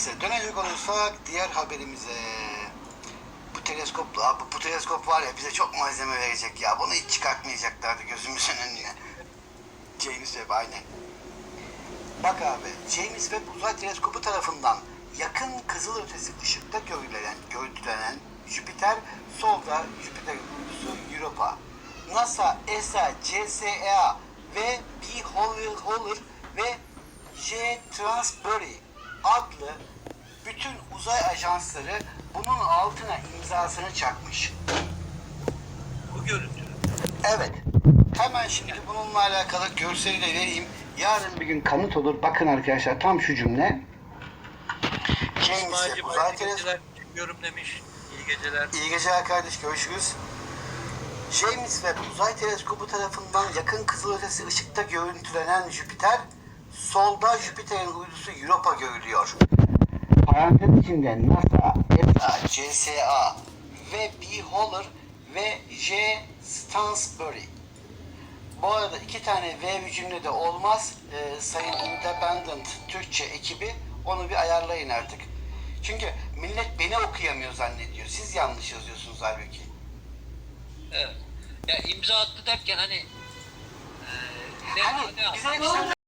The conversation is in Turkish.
Neyse dönecek olursak diğer haberimize. Bu teleskop, abi bu teleskop var ya bize çok malzeme verecek ya. Bunu hiç çıkartmayacaklardı gözümüzün önüne. James Webb aynen. Bak abi, James Webb Uzay Teleskobu tarafından yakın kızılötesi ışıkta görülen, görüntülenen Jüpiter, solda Jüpiter uydusu Europa. NASA, ESA, CSA ve B. Holler, Holler ve J. Transbury adlı bütün uzay ajansları bunun altına imzasını çakmış. Bu görüntü. Evet. Hemen şimdi bununla alakalı görseli de vereyim. Yarın bir gün kanıt olur. Bakın arkadaşlar tam şu cümle. Webb Uzay Teleskobu. demiş. İyi geceler. İyi geceler kardeş. Görüşürüz. James Webb Uzay Teleskobu tarafından yakın kızılötesi ışıkta görüntülenen Jüpiter, solda Jüpiter'in uydusu Europa görülüyor. Parantez içinde NASA, ESA, CSA ve B. Holler ve J. Stansbury. Bu arada iki tane V bir cümlede olmaz. Ee, Sayın Independent Türkçe ekibi onu bir ayarlayın artık. Çünkü millet beni okuyamıyor zannediyor. Siz yanlış yazıyorsunuz halbuki. Evet. Ya imza attı derken hani e, ne, Hani ne bize